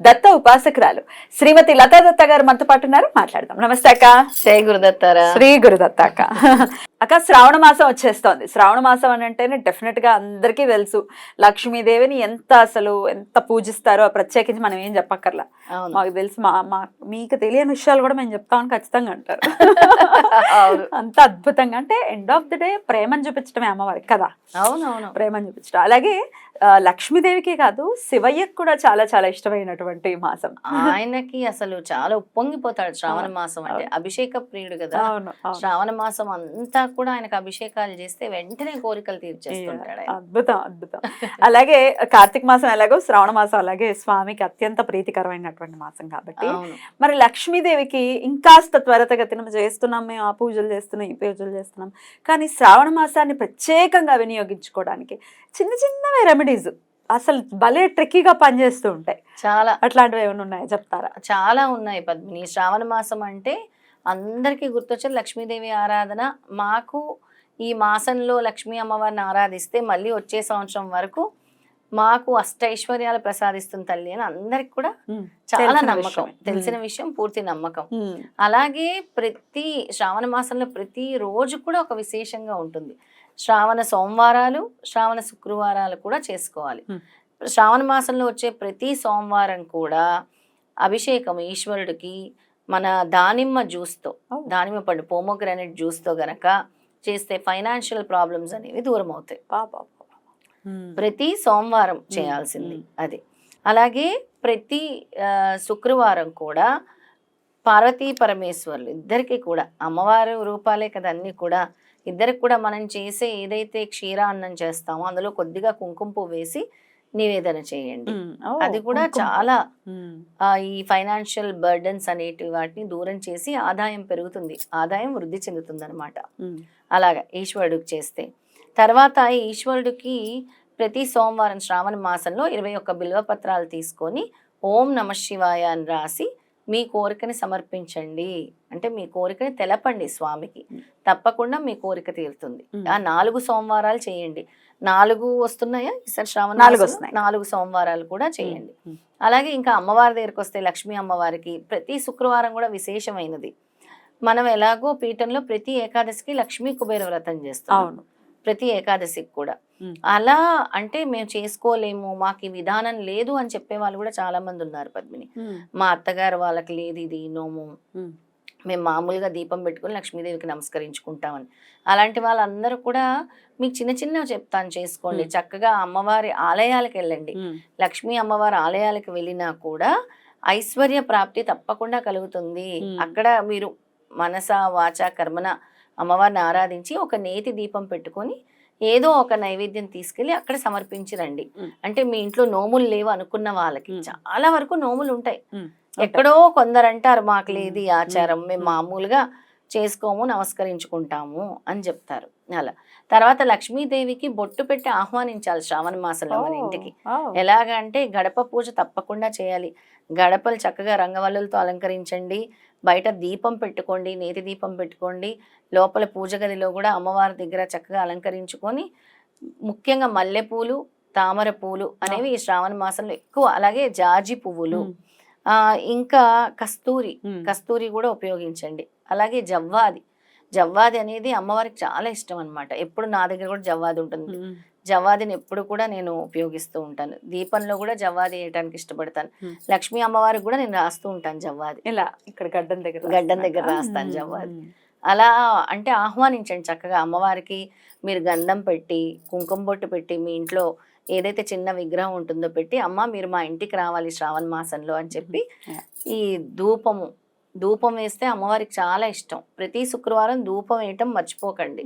దత్త ఉపాసకురాలు. శ్రీమతి లతా దత్త గారు మనతో పాటు ఉన్నారు. మాట్లాడదాం. నమస్తే అక్క. జై గురుదత్తారా? శ్రీ గురుదత్త అక్క. అక్క శ్రావణ మాసం వచ్చేస్తోంది. శ్రావణ మాసం అని అంటేనే డెఫినెట్గా అందరికీ తెలుసు. లక్ష్మీదేవిని ఎంత అసలు ఎంత పూజిస్తారో ప్రత్యేకించి మనం ఏం చెప్పక్కర్లా. మాకు తెలుసు మా మా మీకు తెలియని విషయాలు కూడా మేము చెప్తామని ఖచ్చితంగా అంటారు. అంత అద్భుతంగా. అంటే ఎండ్ ఆఫ్ ది డే ప్రేమను చూపించడమే అమ్మవారికి కదా. అవును అవును ప్రేమను చూపించడం అలాగే లక్ష్మీదేవికి కాదు శివయ్యకు కూడా చాలా చాలా ఇష్టమైనటువంటి మాసం ఆయనకి అసలు చాలా ఉప్పొంగిపోతాడు శ్రావణ మాసం అంటే. అభిషేక ప్రియుడు కదా. శ్రావణ మాసం అంతా కూడా ఆయనకు అభిషేకాలు చేస్తే వెంటనే కోరికలు తీర్చేస్తుంటాడు. అద్భుతం అద్భుతం అలాగే కార్తీక మాసం ఎలాగో శ్రావణ మాసం అలాగే స్వామికి అత్యంత ప్రీతికరమైనటువంటి మాసం కాబట్టి మరి లక్ష్మీదేవికి ఇంకాస్త త్వరితగతిన చేస్తున్నాం మేము ఆ పూజలు చేస్తున్నాం ఈ పూజలు చేస్తున్నాం కానీ శ్రావణ మాసాన్ని ప్రత్యేకంగా వినియోగించుకోవడానికి చిన్న చిన్నవి రెమెడీస్ అసలు భలే ట్రిక్కీగా పనిచేస్తూ ఉంటాయి. చాలా. అట్లాంటివి ఏమైనా ఉన్నాయా? చెప్తారా? చాలా ఉన్నాయి పద్మిని. శ్రావణ మాసం అంటే అందరికీ గుర్తొచ్చేది లక్ష్మీదేవి ఆరాధన. మాకు ఈ మాసంలో లక్ష్మీ అమ్మవారిని ఆరాధిస్తే మళ్ళీ వచ్చే సంవత్సరం వరకు మాకు అష్టైశ్వర్యాలు ప్రసాదిస్తుంది తల్లి అని అందరికి కూడా చాలా నమ్మకం. తెలిసిన విషయం పూర్తి నమ్మకం. అలాగే ప్రతి శ్రావణ మాసంలో ప్రతి రోజు కూడా ఒక విశేషంగా ఉంటుంది. శ్రావణ సోమవారాలు శ్రావణ శుక్రవారాలు కూడా చేసుకోవాలి. శ్రావణ మాసంలో వచ్చే ప్రతి సోమవారం కూడా అభిషేకం ఈశ్వరుడికి మన దానిమ్మ జ్యూస్తో. దానిమ్మ పండు పోమోగ్రానైట్ జ్యూస్తో గనక చేస్తే ఫైనాన్షియల్ ప్రాబ్లమ్స్ అనేవి దూరం అవుతాయి ప్రతి సోమవారం చేయాల్సింది. అది అలాగే ప్రతి శుక్రవారం కూడా పార్వతీ పరమేశ్వర్లు ఇద్దరికి కూడా అమ్మవారి రూపాలే కదా అన్ని కూడా ఇద్దరికి కూడా మనం చేసే ఏదైతే క్షీరాన్నం చేస్తామో అందులో కొద్దిగా కుంకుమ పువ్వు వేసి నివేదన చేయండి. అది కూడా. చాలా ఈ ఫైనాన్షియల్ బర్డన్స్ అనేటి వాటిని దూరం చేసి ఆదాయం పెరుగుతుంది. ఆదాయం వృద్ధి చెందుతుంది అనమాట అలాగా ఈశ్వరుడికి చేస్తే. తర్వాత ఈశ్వరుడికి ప్రతి సోమవారం శ్రావణ మాసంలో ఇరవై ఒక్క బిల్వ పత్రాలు తీసుకొని ఓం నమ శివాయ అని రాసి మీ కోరికని సమర్పించండి. అంటే మీ కోరికని తెలపండి స్వామికి. తప్పకుండా మీ కోరిక తీరుతుంది. ఆ నాలుగు సోమవారాలు చేయండి. నాలుగు వస్తున్నాయా? ఈసారి శ్రావణ నాలుగు? వస్తున్నాయి. నాలుగు సోమవారాలు కూడా చేయండి. అలాగే ఇంకా అమ్మవారి దగ్గరికి వస్తే లక్ష్మీ అమ్మవారికి ప్రతి శుక్రవారం కూడా విశేషమైనది. మనం ఎలాగో పీఠంలో ప్రతి ఏకాదశికి లక్ష్మీ కుబేర వ్రతం చేస్తాం అవును. ప్రతి ఏకాదశికి కూడా. అలా అంటే మేము చేసుకోలేము మాకు ఈ విధానం లేదు అని చెప్పే వాళ్ళు కూడా చాలా మంది ఉన్నారు పద్మిని. మా అత్తగారు వాళ్ళకి లేదు ఇది నోము. మేము మామూలుగా దీపం పెట్టుకొని లక్ష్మీదేవికి నమస్కరించుకుంటామని. అలాంటి వాళ్ళందరూ కూడా మీకు చిన్న చిన్నవి చెప్తాను చేసుకోండి. చక్కగా అమ్మవారి ఆలయాలకు వెళ్ళండి. లక్ష్మీ అమ్మవారి ఆలయాలకు వెళ్ళినా కూడా ఐశ్వర్య ప్రాప్తి తప్పకుండా కలుగుతుంది. అక్కడ మీరు మనస వాచ కర్మన అమ్మవారిని ఆరాధించి ఒక నేతి దీపం పెట్టుకొని ఏదో ఒక నైవేద్యం తీసుకెళ్ళి అక్కడ సమర్పించి రండి మ్మ్. అంటే మీ ఇంట్లో నోములు లేవు అనుకున్న వాళ్ళకి. చాలా వరకు నోములు ఉంటాయి ఎక్కడో కొందరు అంటారు మాకు లేదు. ఆచారం మ్మ్. మామూలుగా చేసుకోము నమస్కరించుకుంటాము అని చెప్తారు. అలా. తర్వాత లక్ష్మీదేవికి బొట్టు పెట్టి ఆహ్వానించాలి శ్రావణ మాసంలో మన ఇంటికి. ఎలాగంటే గడప పూజ తప్పకుండా చేయాలి. గడపలు చక్కగా రంగవల్లులతో అలంకరించండి. బయట దీపం పెట్టుకోండి నేతి దీపం పెట్టుకోండి. లోపల పూజ గదిలో కూడా అమ్మవారి దగ్గర చక్కగా అలంకరించుకొని ముఖ్యంగా మల్లెపూలు తామర పూలు అనేవి ఈ శ్రావణ మాసంలో ఎక్కువ. అలాగే జాజి పువ్వులు ఇంకా కస్తూరి. కస్తూరి కూడా ఉపయోగించండి. అలాగే జవ్వాది. జవ్వాది అనేది అమ్మవారికి చాలా ఇష్టం అన్నమాట. ఎప్పుడు నా దగ్గర కూడా జవ్వాది ఉంటుంది. జవ్వాదిని ఎప్పుడు కూడా నేను ఉపయోగిస్తూ ఉంటాను. దీపంలో కూడా జవ్వాది వేయడానికి ఇష్టపడతాను. లక్ష్మీ అమ్మవారికి కూడా నేను రాస్తూ ఉంటాను జవ్వాది. ఇలా ఇక్కడ గడ్డం దగ్గర గడ్డం దగ్గర? రాస్తాను జవ్వాది. అలా అంటే ఆహ్వానించండి చక్కగా. అమ్మవారికి మీరు గంధం పెట్టి కుంకుమ బొట్టు పెట్టి మీ ఇంట్లో ఏదైతే చిన్న విగ్రహం ఉంటుందో పెట్టి అమ్మ మీరు మా ఇంటికి రావాలి శ్రావణ మాసంలో అని చెప్పి. ఈ ధూపము ధూపం వేస్తే అమ్మవారికి చాలా ఇష్టం. ప్రతి శుక్రవారం ధూపం వేయటం మర్చిపోకండి.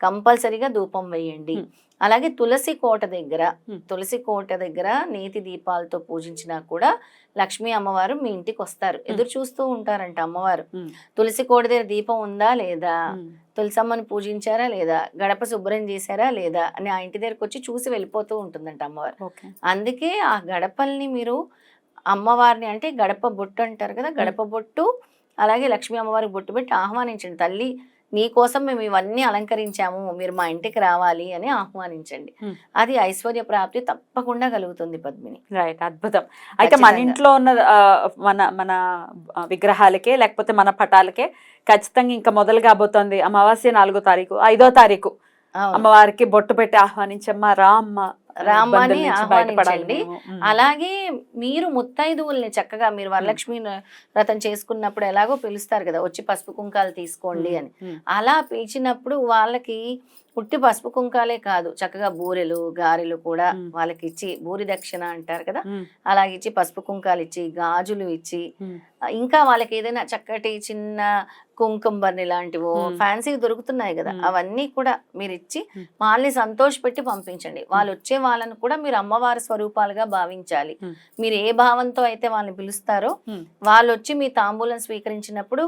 కంపల్సరిగా ధూపం వేయండి. అలాగే తులసి కోట దగ్గర. తులసి కోట దగ్గర నేతి దీపాలతో పూజించినా కూడా లక్ష్మీ అమ్మవారు మీ ఇంటికి వస్తారు. ఎదురు చూస్తూ ఉంటారంట అమ్మవారు. తులసి కోట దగ్గర దీపం ఉందా లేదా? తులసమ్మని పూజించారా లేదా? గడప శుభ్రం చేశారా లేదా? అని ఆ ఇంటి దగ్గరకు వచ్చి చూసి వెళ్ళిపోతూ ఉంటుందంట అమ్మవారు. అందుకే ఆ గడపల్ని మీరు అమ్మవారిని అంటే గడప బొట్టు అంటారు కదా గడప బొట్టు అలాగే లక్ష్మీ అమ్మవారికి బొట్టు పెట్టి ఆహ్వానించండి. తల్లి నీ కోసం మేము ఇవన్నీ అలంకరించాము మీరు మా ఇంటికి రావాలి అని ఆహ్వానించండి. అది ఐశ్వర్య ప్రాప్తి తప్పకుండా కలుగుతుంది పద్మిని. రైట్ అద్భుతం. అయితే మన. ఇంట్లో ఉన్న మన మన విగ్రహాలకే లేకపోతే మన పటాలకే ఖచ్చితంగా ఇంకా మొదలు కాబోతోంది అమావాస్య నాలుగో తారీఖు ఐదో తారీఖు. అమ్మవారికి బొట్టు పెట్టి ఆహ్వానించమ్మా రామ్మ. బయటపడాలి ఆహ్వానించండి. అలాగే మీరు ముత్తైదువుల్ని చక్కగా మీరు వరలక్ష్మి వ్రతం చేసుకున్నప్పుడు ఎలాగో పిలుస్తారు కదా వచ్చి పసుపు కుంకాలు తీసుకోండి అని. అలా పిలిచినప్పుడు వాళ్ళకి పుట్టి పసుపు కుంకాలే కాదు చక్కగా బూరెలు గారెలు కూడా. వాళ్ళకి ఇచ్చి బూరి దక్షిణ అంటారు కదా అలాగే ఇచ్చి పసుపు కుంకాలు ఇచ్చి గాజులు ఇచ్చి ఇంకా వాళ్ళకి ఏదైనా చక్కటి చిన్న కుంకుమ బర్ని లాంటివో. ఫ్యాన్సీ దొరుకుతున్నాయి కదా. అవన్నీ కూడా మీరు ఇచ్చి. వాళ్ళని సంతోషపెట్టి పంపించండి వాళ్ళు వచ్చే వాళ్ళని కూడా మీరు అమ్మవారి స్వరూపాలుగా భావించాలి. మీరు ఏ భావంతో అయితే వాళ్ళని పిలుస్తారో వాళ్ళు వచ్చి మీ తాంబూలం స్వీకరించినప్పుడు.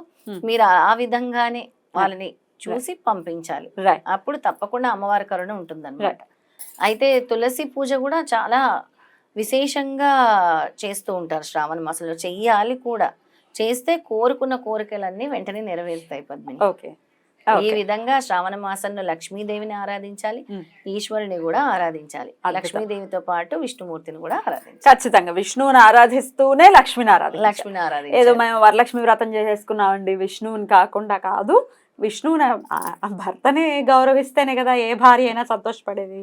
మీరు ఆ విధంగానే వాళ్ళని చూసి పంపించాలి. అప్పుడు తప్పకుండా అమ్మవారి కరుణ ఉంటుందన్నమాట. అయితే తులసి పూజ కూడా చాలా విశేషంగా చేస్తూ ఉంటారు శ్రావణ. మాసంలో చెయ్యాలి కూడా. చేస్తే కోరుకున్న కోరికలన్నీ వెంటనే నెరవేరుతాయి పద్మిని. ఓకే ఈ. విధంగా శ్రావణ మాసంలో లక్ష్మీదేవిని ఆరాధించాలి. మ్మ్. ఈశ్వరుని కూడా ఆరాధించాలి. లక్ష్మీదేవితో పాటు విష్ణుమూర్తిని కూడా ఆరాధించాలి. ఖచ్చితంగా. విష్ణువుని ఆరాధిస్తూనే లక్ష్మిని ఆరాధించాలి. లక్ష్మిని ఏదో ఆరాధించాలి మేము వరలక్ష్మి వ్రతం చేసేసుకున్నామండి విష్ణువుని కాకుండా కాదు. ఆ భర్తని గౌరవిస్తేనే కదా ఏ భార్య అయినా సంతోషపడేది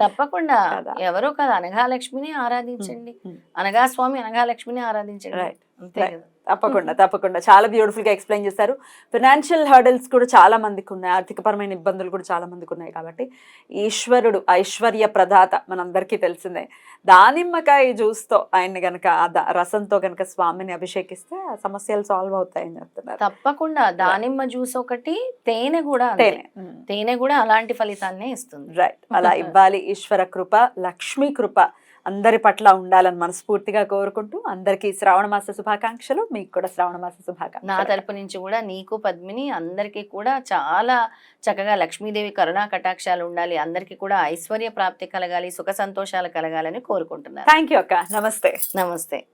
తప్పకుండా. ఎవరో కదా అనగా లక్ష్మిని ఆరాధించండి. అనగా స్వామి అనగా లక్ష్మిని ఆరాధించండి. అంతే. కదా తప్పకుండా తప్పకుండా. చాలా బ్యూటిఫుల్గా ఎక్స్ప్లెయిన్ చేశారు. ఫినాన్షియల్ హర్డల్స్ కూడా చాలా మందికి ఉన్నాయి. ఆర్థికపరమైన ఇబ్బందులు కూడా చాలా మందికి ఉన్నాయి కాబట్టి ఈశ్వరుడు ఐశ్వర్య ప్రదాత మనందరికీ తెలిసిందే. దానిమ్మకాయ జ్యూస్తో ఆయన్ని గనక రసంతో గనక స్వామిని అభిషేకిస్తే ఆ సమస్యలు సాల్వ్ అవుతాయని చెప్తున్నారు. తప్పకుండా. దానిమ్మ జ్యూస్ ఒకటి తేనె కూడా. తేనె. తేనె కూడా అలాంటి ఫలితాన్నే ఇస్తుంది. రైట్ అలా ఇవ్వాలి. ఈశ్వర కృప లక్ష్మీ కృప. అందరి పట్ల ఉండాలని మనస్ఫూర్తిగా కోరుకుంటూ అందరికీ శ్రావణ మాస శుభాకాంక్షలు. మీకు కూడా శ్రావణ మాస నా శుభాకాంక్షలు తరపు నుంచి కూడా నీకు పద్మిని అందరికీ కూడా చాలా చక్కగా లక్ష్మీదేవి కరుణా కటాక్షాలు ఉండాలి. అందరికీ కూడా ఐశ్వర్య ప్రాప్తి కలగాలి సుఖ సంతోషాలు కలగాలని కోరుకుంటున్నాను. థ్యాంక్ యూ అక్క. నమస్తే. నమస్తే.